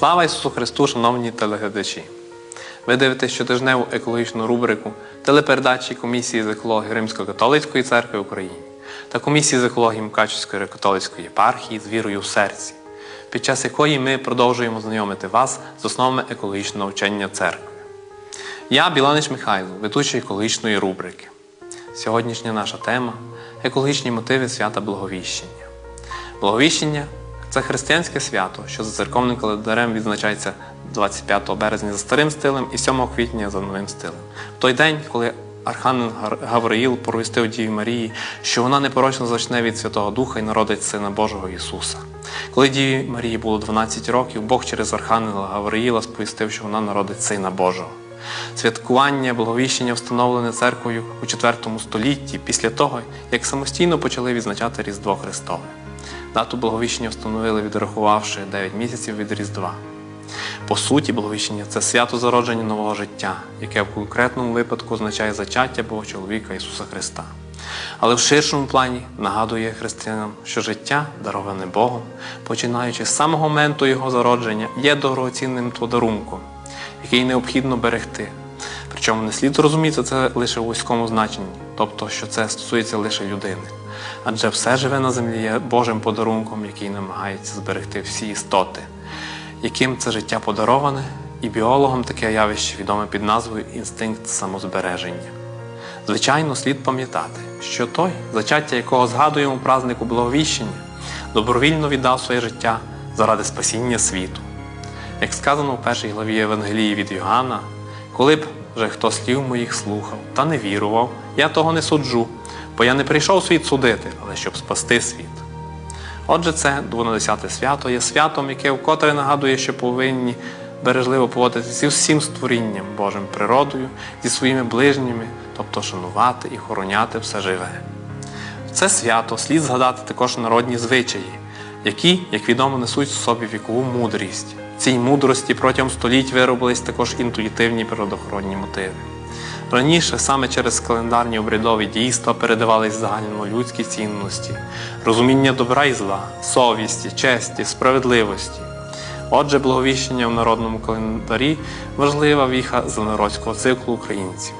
Слава Ісусу Христу, шановні телеглядачі! Ви дивитесь щотижневу екологічну рубрику телепередачі комісії з екології Римсько-католицької церкви України та комісії з екології Мукачівської католицької єпархії з вірою в серці, під час якої ми продовжуємо знайомити вас з основами екологічного вчення церкви. Я Біланич Михайло, ведучий екологічної рубрики. Сьогоднішня наша тема екологічні мотиви свята Благовіщення. Благовіщення це християнське свято, що за церковним календарем відзначається 25 березня за старим стилем і 7 квітня за новим стилем. В той день, коли Архангел Гавриїл провістив Діві Марії, що вона непорочно зачне від Святого Духа і народить Сина Божого Ісуса. Коли Діві Марії було 12 років, Бог через Архангела Гавриїла сповістив, що вона народить Сина Божого. Святкування Благовіщення встановлене церквою у IV столітті після того, як самостійно почали відзначати Різдво Христове. Дату Благовіщення встановили, відрахувавши 9 місяців від Різдва. По суті, Благовіщення це свято зародження нового життя, яке в конкретному випадку означає зачаття Бога чоловіка Ісуса Христа. Але в ширшому плані нагадує християнам, що життя, дароване Богом, починаючи з самого моменту Його зародження, є дорогоцінним подарунком, який необхідно берегти. Причому не слід розуміти це лише у вузькому значенні, тобто, що це стосується лише людини. Адже все живе на землі є Божим подарунком, який намагається зберегти всі істоти, яким це життя подароване, і біологам таке явище відоме під назвою інстинкт самозбереження. Звичайно, слід пам'ятати, що той, зачаття якого згадуємо у Благовіщення, добровільно віддав своє життя заради спасіння світу. Як сказано в першій главі Євангелії від Йоганна, коли б вже хто слів моїх слухав та не вірував, я того не суджу, бо я не прийшов світ судити, але щоб спасти світ. Отже, це 12 свято є святом, яке вкотре нагадує, що повинні бережливо поводитися зі всім створінням Божим природою, зі своїми ближніми, тобто шанувати і охороняти все живе. В це свято слід згадати також народні звичаї, які, як відомо, несуть в собі вікову мудрість. В цій мудрості протягом століть виробились також інтуїтивні природоохоронні мотиви. Раніше саме через календарні обрядові дійства передавались загальнолюдські цінності, розуміння добра і зла, совісті, честі, справедливості. Отже, благовіщення в народному календарі важлива віха зеленородського циклу українців.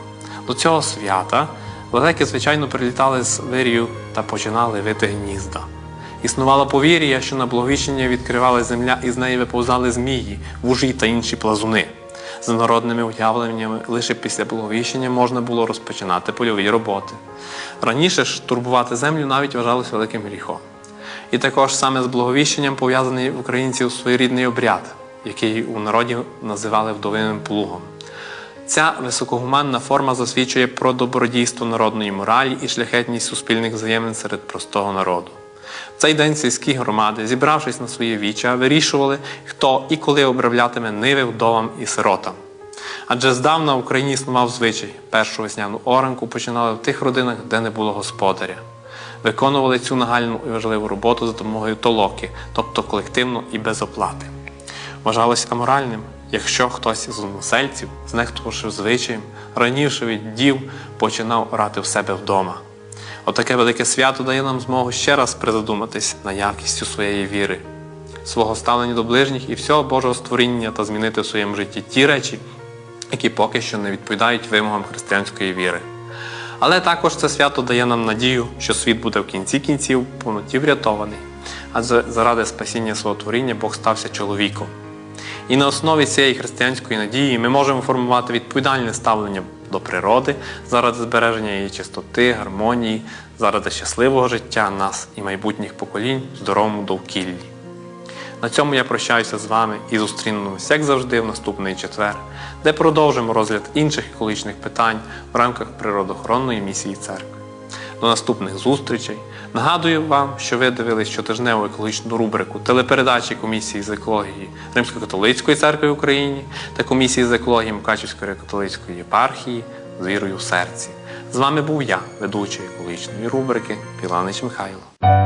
До цього свята лелеки, звичайно, прилітали з вирію та починали вити гнізда. Існувало повір'я, що на благовіщення відкривала земля і з неї виповзали змії, вужі та інші плазуни. За народними уявленнями, лише після благовіщення можна було розпочинати польові роботи. Раніше ж турбувати землю навіть вважалось великим гріхом. І також саме з благовіщенням пов'язаний українців своєрідний обряд, який у народі називали вдовиним плугом. Ця високогуманна форма засвідчує про добродійство народної моралі і шляхетність суспільних взаємин серед простого народу. В цей день сільські громади, зібравшись на своє віча, вирішували, хто і коли обравлятиме ниви вдовам і сиротам. Адже здавна в Україні існував звичай першу весняну оранку починали в тих родинах, де не було господаря. Виконували цю нагальну і важливу роботу за допомогою толоки, тобто колективно і без оплати. Вважалось аморальним, якщо хтось з односельців, знехтувавши звичаєм, раніше від дів, починав орати в себе вдома. Отаке велике свято дає нам змогу ще раз призадуматись на якістю своєї віри, свого ставлення до ближніх і всього Божого створіння та змінити в своєму житті ті речі, які поки що не відповідають вимогам християнської віри. Але також це свято дає нам надію, що світ буде в кінці кінців повноті врятований, адже заради спасіння свого творіння Бог стався чоловіком. І на основі цієї християнської надії ми можемо формувати відповідальне ставлення до природи заради збереження її чистоти, гармонії, заради щасливого життя нас і майбутніх поколінь в здоровому довкіллі. На цьому я прощаюся з вами і зустрінемось, як завжди, в наступний четвер, де продовжимо розгляд інших екологічних питань в рамках природоохоронної місії церкви. До наступних зустрічей. Нагадую вам, що ви дивились щотижневу екологічну рубрику телепередачі комісії з екології Римсько-католицької церкви в Україні та комісії з екології Мукачівської католицької єпархії з вірою в серці. З вами був я, ведучий екологічної рубрики Піланич Михайло.